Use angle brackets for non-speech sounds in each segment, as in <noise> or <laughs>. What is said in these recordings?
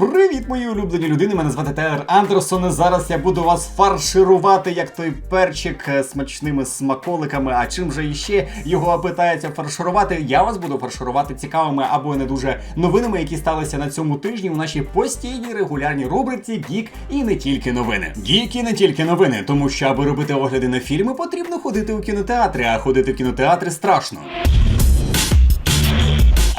Привіт, мої улюблені людини! Мене звати Тейлор Андерсон. і Зараз я буду вас фарширувати, як той перчик е, смачними смаколиками. А чим же іще його питається фарширувати? Я вас буду фарширувати цікавими або не дуже новинами, які сталися на цьому тижні у нашій постійній регулярній рубриці Гік і не тільки новини. Гік і не тільки новини, тому що аби робити огляди на фільми, потрібно ходити у кінотеатри, а ходити в кінотеатри страшно.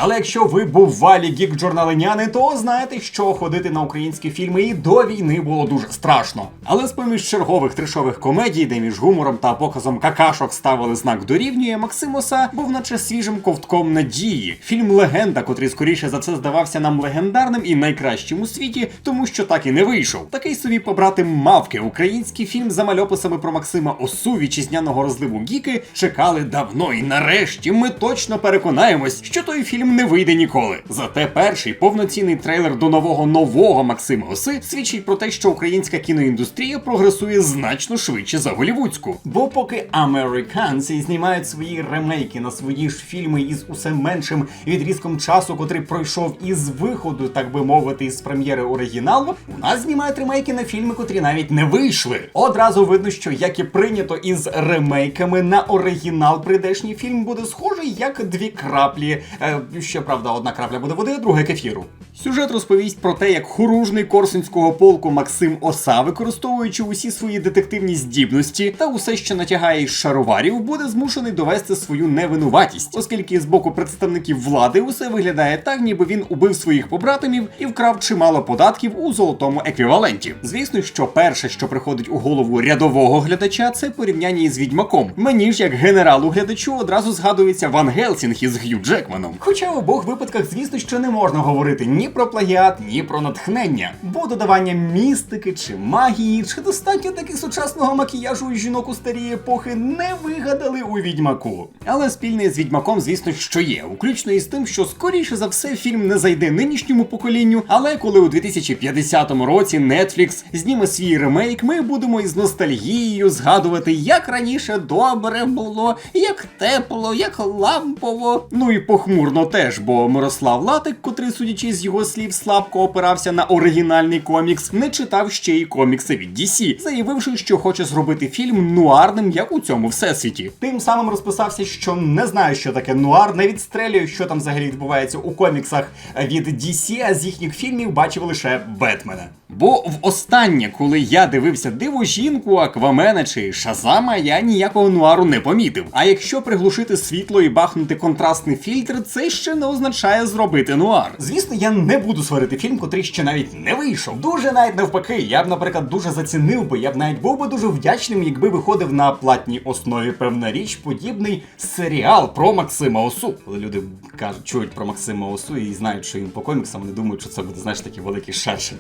Але якщо ви бувалі гік журналиняни, то знаєте, що ходити на українські фільми і до війни було дуже страшно. Але з поміж чергових трешових комедій, де між гумором та показом какашок ставили знак дорівнює, Максимоса був наче свіжим ковтком надії. Фільм Легенда, котрий скоріше за це здавався нам легендарним і найкращим у світі, тому що так і не вийшов. Такий собі побратим мавки. Український фільм за мальописами про Максима Осу вітчизняного розливу гіки чекали давно, і нарешті ми точно переконаємось, що той фільм не вийде ніколи. Зате перший повноцінний трейлер до нового нового Максима Оси свідчить про те, що українська кіноіндустрія прогресує значно швидше за голівудську. Бо поки американці знімають свої ремейки на свої ж фільми із усе меншим відрізком часу, котрий пройшов із виходу, так би мовити, із прем'єри оригіналу, у нас знімають ремейки на фільми, котрі навіть не вийшли. Одразу видно, що як і прийнято із ремейками на оригінал прийдешній фільм буде схожий як дві краплі. Е, щоправда, одна крапля буде води, а друга кефіру. Сюжет розповість про те, як хоружний корсунського полку Максим Оса, використовуючи усі свої детективні здібності та усе, що натягає із шароварів, буде змушений довести свою невинуватість, оскільки з боку представників влади усе виглядає так, ніби він убив своїх побратимів і вкрав чимало податків у золотому еквіваленті. Звісно, що перше, що приходить у голову рядового глядача, це порівняння із відьмаком. Мені ж, як генералу глядачу, одразу згадується Ван Гелсінг із Г'ю Джекманом. Хоча в обох випадках, звісно, що не можна говорити ні про плагіат, ні про натхнення, бо додавання містики чи магії, чи достатньо таки сучасного макіяжу у жінок у старій епохи не вигадали у відьмаку. Але спільне з відьмаком, звісно, що є, включно із тим, що скоріше за все фільм не зайде нинішньому поколінню. Але коли у 2050 році Netflix зніме свій ремейк, ми будемо із ностальгією згадувати, як раніше добре було, як тепло, як лампово. Ну і похмурно теж, бо Мирослав Латик, котрий, судячи з його слів, слабко опирався на оригінальний комікс, не читав ще й комікси від DC, заявивши, що хоче зробити фільм нуарним, як у цьому всесвіті. Тим самим розписався, що не знає, що таке нуар, не відстрелює, що там взагалі відбувається у коміксах від DC, а з їхніх фільмів бачив лише Бетмена. Бо в останнє, коли я дивився диво жінку, Аквамена чи Шазама, я ніякого нуару не помітив. А якщо приглушити світло і бахнути контрастний фільтр, це ще не означає зробити нуар. Звісно, я не буду сварити фільм, котрий ще навіть не вийшов. Дуже навіть навпаки, я б, наприклад, дуже зацінив би, я б навіть був би дуже вдячним, якби виходив на платній основі певна річ, подібний серіал про Максима Осу. Коли люди кажуть, чують про Максима Осу і знають, що він по коміксам, вони думають, що це буде, знаєш, такі великі шершень.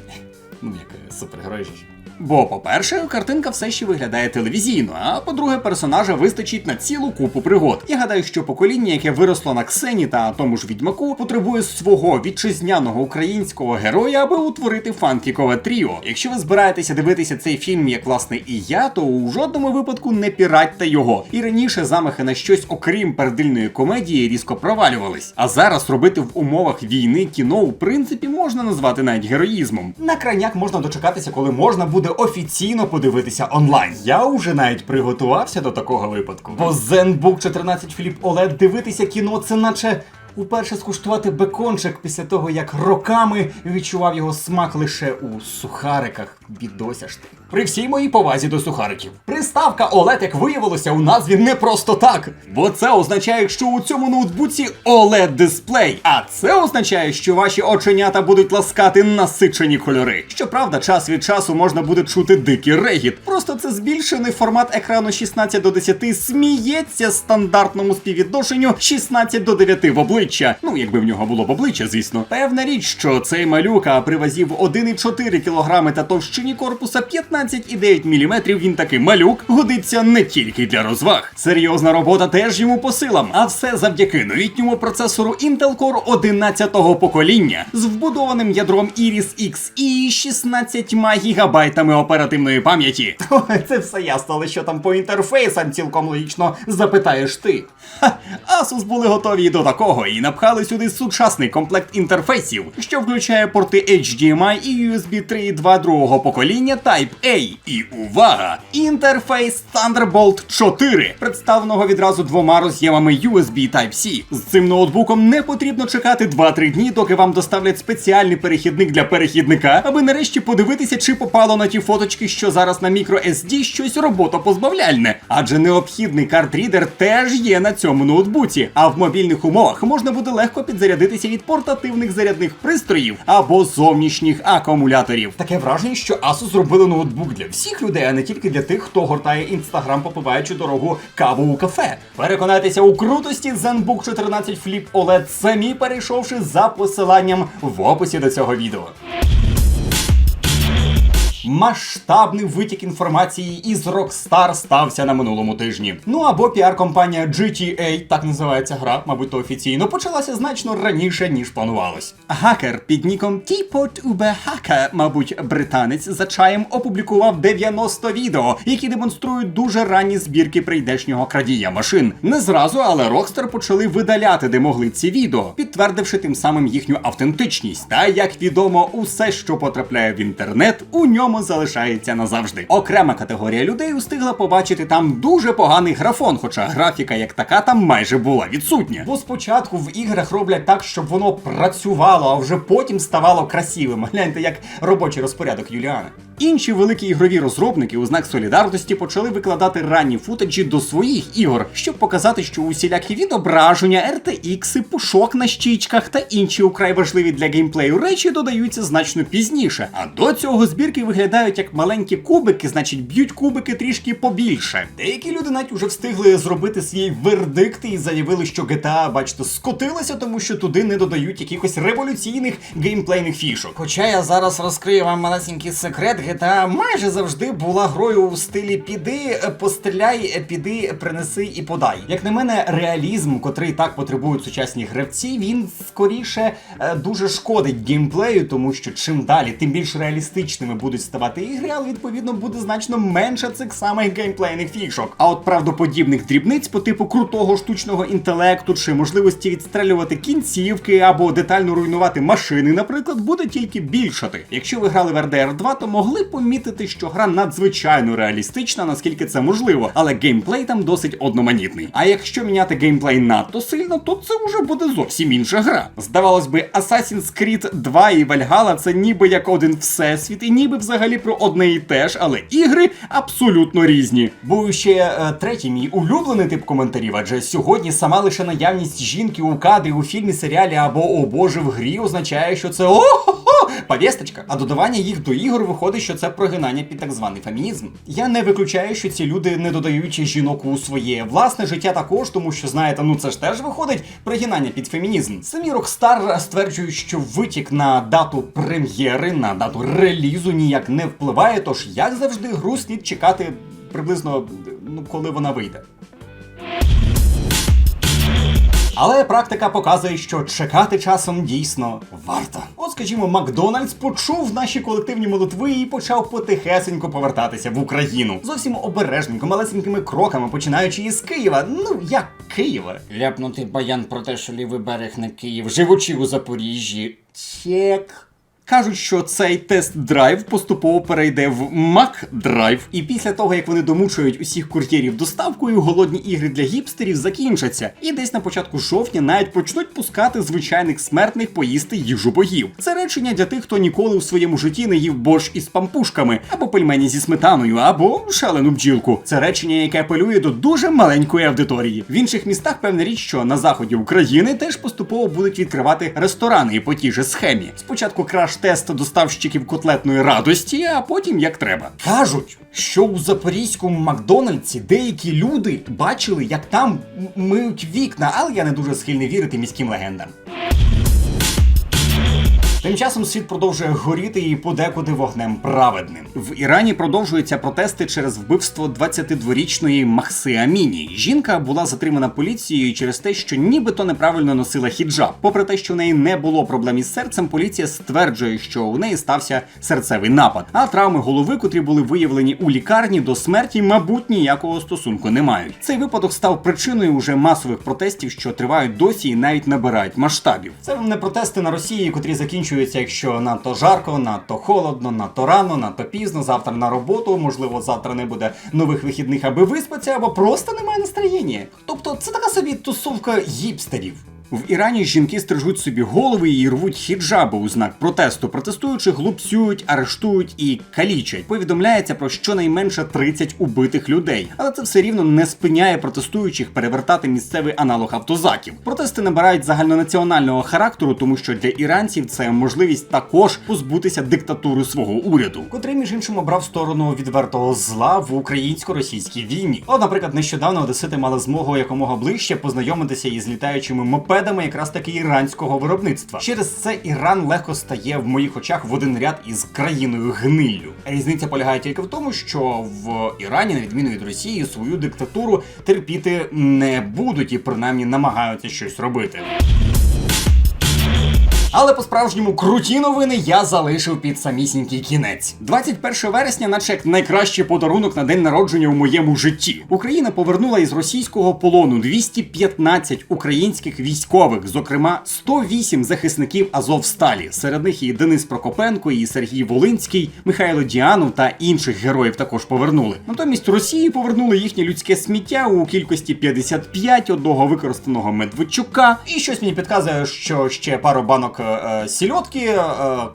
Ну, як е, супергерой. Бо, по-перше, картинка все ще виглядає телевізійно, а по-друге, персонажа вистачить на цілу купу пригод. Я гадаю, що покоління, яке виросло на Ксені та тому ж відьмаку, потребує свого вітчизняного українського героя, аби утворити фанкікове тріо. Якщо ви збираєтеся дивитися цей фільм, як власне і я, то у жодному випадку не піратьте його. І раніше замахи на щось, окрім пердильної комедії, різко провалювались. А зараз робити в умовах війни кіно, у принципі, можна назвати навіть героїзмом. На крайняк можна дочекатися, коли можна буде офіційно подивитися онлайн. Я вже навіть приготувався до такого випадку. Бо ZenBook 14 Flip OLED дивитися кіно це наче. Уперше скуштувати бекончик після того, як роками відчував його смак лише у сухариках. Бідося ж ти. При всій моїй повазі до сухариків. Приставка OLED, як виявилося, у назві не просто так. Бо це означає, що у цьому ноутбуці OLED дисплей. А це означає, що ваші оченята будуть ласкати насичені кольори. Щоправда, час від часу можна буде чути дикий регіт. Просто це збільшений формат екрану 16 до 10 сміється стандартному співвідношенню 16 до 9 в обличчя. Ну, якби в нього було б обличчя, звісно. Певна річ, що цей малюка при 1,4 кг та товщині корпуса 15,9 мм він таки малюк годиться не тільки для розваг. Серйозна робота теж йому по силам, а все завдяки новітньому процесору Intel Core 11-го покоління з вбудованим ядром Iris X і 16 гігабайтами оперативної пам'яті. <laughs> Це все ясно, але що там по інтерфейсам цілком логічно запитаєш ти. Ха, Asus були готові до такого, і напхали сюди сучасний комплект інтерфейсів, що включає порти HDMI і USB 3.2 другого покоління Type-A. І увага! Інтерфейс Thunderbolt 4, представленого відразу двома роз'ємами USB Type-C. З цим ноутбуком не потрібно чекати 2-3 дні, доки вам доставлять спеціальний перехідник для перехідника, аби нарешті подивитися, чи попало на ті фоточки, що зараз на microSD щось роботопозбавляльне. Адже необхідний картрідер теж є на цьому ноутбуці. А в мобільних умовах можна буде легко підзарядитися від портативних зарядних пристроїв або зовнішніх акумуляторів. Таке враження, що Asus зробили ноутбук для всіх людей, а не тільки для тих, хто гортає інстаграм, попиваючи дорогу каву у кафе. Переконайтеся у крутості ZenBook 14 Flip OLED, самі перейшовши за посиланням в описі до цього відео. Масштабний витік інформації із Rockstar стався на минулому тижні. Ну або піар-компанія GTA, так називається гра, мабуть, то офіційно, почалася значно раніше, ніж планувалось. Гакер під ніком Ube Hacker, мабуть, британець за чаєм опублікував 90 відео, які демонструють дуже ранні збірки прийдешнього крадія машин. Не зразу, але Rockstar почали видаляти, де могли ці відео, підтвердивши тим самим їхню автентичність. Та як відомо, усе, що потрапляє в інтернет, у ньому залишається назавжди. Окрема категорія людей устигла побачити там дуже поганий графон, хоча графіка як така там майже була відсутня. Бо спочатку в іграх роблять так, щоб воно працювало, а вже потім ставало красивим. Гляньте, як робочий розпорядок Юліана. Інші великі ігрові розробники у знак солідарності почали викладати ранні футаджі до своїх ігор, щоб показати, що усілякі відображення, RTX, пушок на щічках та інші украй важливі для геймплею речі додаються значно пізніше. А до цього збірки виглядають як маленькі кубики, значить б'ють кубики трішки побільше. Деякі люди навіть уже встигли зробити свій вердикт і заявили, що GTA, бачите, скотилася, тому що туди не додають якихось революційних геймплейних фішок. Хоча я зараз розкрию вам малесенький секрет, GTA майже завжди була грою у стилі піди, постріляй, піди, принеси і подай. Як на мене, реалізм, котрий так потребують сучасні гравці, він скоріше е, дуже шкодить геймплею, тому що чим далі, тим більш реалістичними будуть ставати ігри, але відповідно буде значно менше цих самих геймплейних фішок. А от правдоподібних дрібниць по типу крутого штучного інтелекту чи можливості відстрелювати кінцівки або детально руйнувати машини, наприклад, буде тільки більшати. Якщо ви грали в RDR 2, то могли помітити, що гра надзвичайно реалістична, наскільки це можливо, але геймплей там досить одноманітний. А якщо міняти геймплей надто сильно, то це вже буде зовсім інша гра. Здавалось би, Assassin's Creed 2 і Valhalla це ніби як один всесвіт, і ніби взагалі про одне і те ж, але ігри абсолютно різні. Був ще е, третій мій улюблений тип коментарів, адже сьогодні сама лише наявність жінки у кадрі у фільмі, серіалі або о боже в грі означає, що це о-хо-хо, повісточка. А додавання їх до ігор виходить, що це прогинання під так званий фемінізм. Я не виключаю, що ці люди не додають жінок у своє власне життя також, тому що знаєте, ну це ж теж виходить пригинання під фемінізм. Самі Rockstar стверджують, що витік на дату прем'єри, на дату релізу ніяк не впливає. Тож, як завжди, гру слід чекати приблизно ну коли вона вийде. Але практика показує, що чекати часом дійсно варто. От, скажімо, Макдональдс почув наші колективні молитви і почав потихесенько повертатися в Україну. Зовсім обережненько, малесенькими кроками, починаючи із Києва. Ну як Києва. Ляпнутий баян про те, що лівий берег не Київ, живучи у Запоріжжі. Чек. Кажуть, що цей тест-драйв поступово перейде в Мак-драйв. І після того, як вони домучують усіх кур'єрів доставкою, голодні ігри для гіпстерів закінчаться. І десь на початку жовтня навіть почнуть пускати звичайних смертних поїсти їжу богів. Це речення для тих, хто ніколи у своєму житті не їв борщ із пампушками, або пельмені зі сметаною, або шалену бджілку. Це речення, яке апелює до дуже маленької аудиторії. В інших містах певна річ, що на заході України теж поступово будуть відкривати ресторани по тій же схемі. Спочатку краш-тест доставщиків котлетної радості, а потім як треба. Кажуть, що у запорізькому Макдональдсі деякі люди бачили, як там миють вікна, але я не дуже схильний вірити міським легендам. Тим часом світ продовжує горіти і подекуди вогнем праведним. В Ірані продовжуються протести через вбивство 22-річної Махси Аміні. Жінка була затримана поліцією через те, що нібито неправильно носила хіджаб. Попри те, що в неї не було проблем із серцем, поліція стверджує, що у неї стався серцевий напад. А травми голови, котрі були виявлені у лікарні до смерті, мабуть, ніякого стосунку не мають. Цей випадок став причиною уже масових протестів, що тривають досі і навіть набирають масштабів. Це не протести на Росії, котрі закінчуються, якщо надто жарко, надто холодно, надто рано, надто пізно, завтра на роботу, можливо, завтра не буде нових вихідних, аби виспатися, або просто немає настроєння. Тобто це така собі тусовка гіпстерів. В Ірані жінки стрижуть собі голови і рвуть хіджаби у знак протесту. Протестуючих глупцюють, арештують і калічать. Повідомляється про щонайменше 30 убитих людей. Але це все рівно не спиняє протестуючих перевертати місцевий аналог автозаків. Протести набирають загальнонаціонального характеру, тому що для іранців це можливість також позбутися диктатури свого уряду, котрий між іншим обрав сторону відвертого зла в українсько-російській війні. От, наприклад, нещодавно одесити мали змогу якомога ближче познайомитися із літаючими мопедами якраз таки іранського виробництва. Через це Іран легко стає в моїх очах в один ряд із країною гниллю. Різниця полягає тільки в тому, що в Ірані, на відміну від Росії, свою диктатуру терпіти не будуть і принаймні намагаються щось робити. Але по-справжньому круті новини я залишив під самісінький кінець. 21 вересня, наче як найкращий подарунок на день народження у моєму житті. Україна повернула із російського полону 215 українських військових, зокрема 108 захисників Азовсталі. Серед них і Денис Прокопенко, і Сергій Волинський, Михайло Діанов та інших героїв також повернули. Натомість Росії повернули їхнє людське сміття у кількості 55 одного використаного Медведчука. І щось мені підказує, що ще пару банок е, сільотки, е,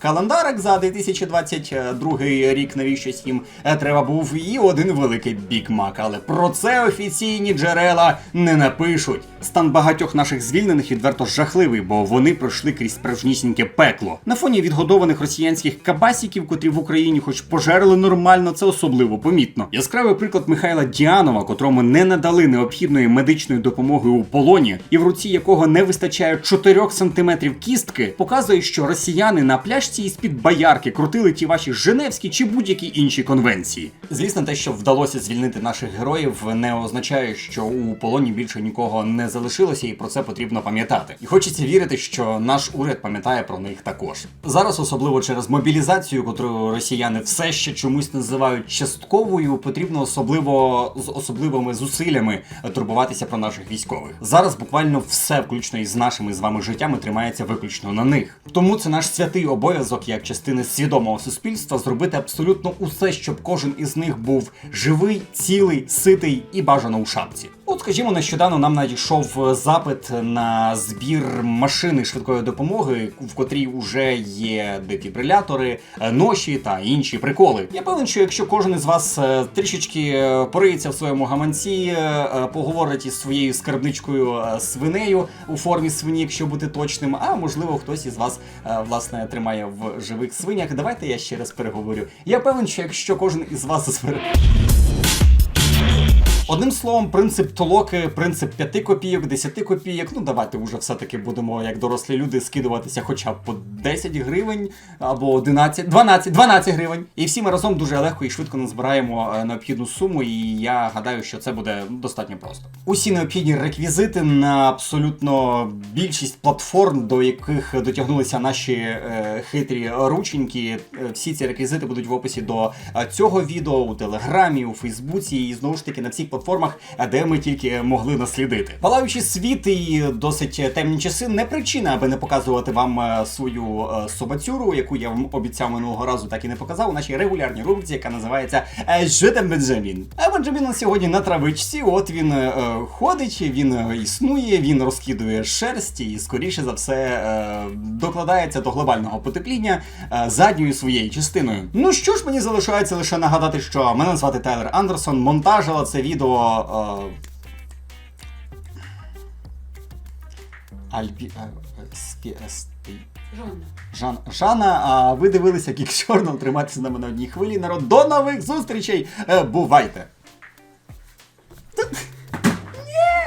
календарик за 2022 рік, навіщось їм е, треба був, і один великий бікмак. Але про це офіційні джерела не напишуть. Стан багатьох наших звільнених відверто жахливий, бо вони пройшли крізь справжнісіньке пекло. На фоні відгодованих росіянських кабасіків, котрі в Україні хоч пожерли нормально, це особливо помітно. Яскравий приклад Михайла Діанова, котрому не надали необхідної медичної допомоги у полоні, і в руці якого не вистачає 4 сантиметрів кістки, показує, що росіяни на пляшці із під боярки крутили ті ваші Женевські чи будь-які інші конвенції. Звісно, те, що вдалося звільнити наших героїв, не означає, що у полоні більше нікого не залишилося, і про це потрібно пам'ятати. І хочеться вірити, що наш уряд пам'ятає про них також. Зараз, особливо через мобілізацію, котру росіяни все ще чомусь називають частковою, потрібно особливо з особливими зусиллями турбуватися про наших військових. Зараз буквально все, включно із нашими з вами життями, тримається виключно на них. Тому це наш святий обов'язок як частини свідомого суспільства зробити абсолютно усе, щоб кожен із них був живий, цілий, ситий і бажано у шапці. От, скажімо, нещодавно нам надійшов запит на збір машини швидкої допомоги, в котрій вже є дефібрилятори, е, ноші та інші приколи. Я певен, що якщо кожен із вас е, трішечки е, пориється в своєму гаманці, е, е, поговорить із своєю скарбничкою е, свинею у формі свині, якщо бути точним, а можливо хтось із вас е, власне тримає в живих свинях. Давайте я ще раз переговорю. Я певен, що якщо кожен із вас збере. Одним словом, принцип толоки, принцип 5 копійок, 10 копійок. Ну давайте вже все-таки будемо, як дорослі люди, скидуватися хоча б по 10 гривень або 11, 12, 12 гривень. І всі ми разом дуже легко і швидко назбираємо е, необхідну суму, і я гадаю, що це буде достатньо просто. Усі необхідні реквізити на абсолютно більшість платформ, до яких дотягнулися наші е, хитрі рученьки. Е, Всі ці реквізити будуть в описі до е, цього відео у Телеграмі, у Фейсбуці і знову ж таки на всіх платформах, е, де ми тільки могли наслідити. Палаючий світ і досить темні часи не причина, аби не показувати вам е, свою е, собацюру, яку я вам обіцяв минулого разу, так і не показав у нашій регулярній рубриці, яка називається е, «Що Бенджамін. А Бенджамін сьогодні на травичці. От він е, ходить, він е, існує, він розкидує шерсть і, скоріше за все, е, докладається до глобального потепління е, задньою своєю частиною. Ну що ж, мені залишається лише нагадати, що мене звати Тайлер Андерсон, монтажила це відео. Е, Альбі... е, е. Жан... Жана, а ви дивилися Кік Journal, тримайтеся з нами на одній хвилі. Народ, до нових зустрічей! Бувайте!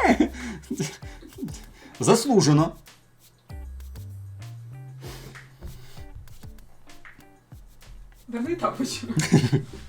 Ні! Заслужено. Да ми і так. <laughs>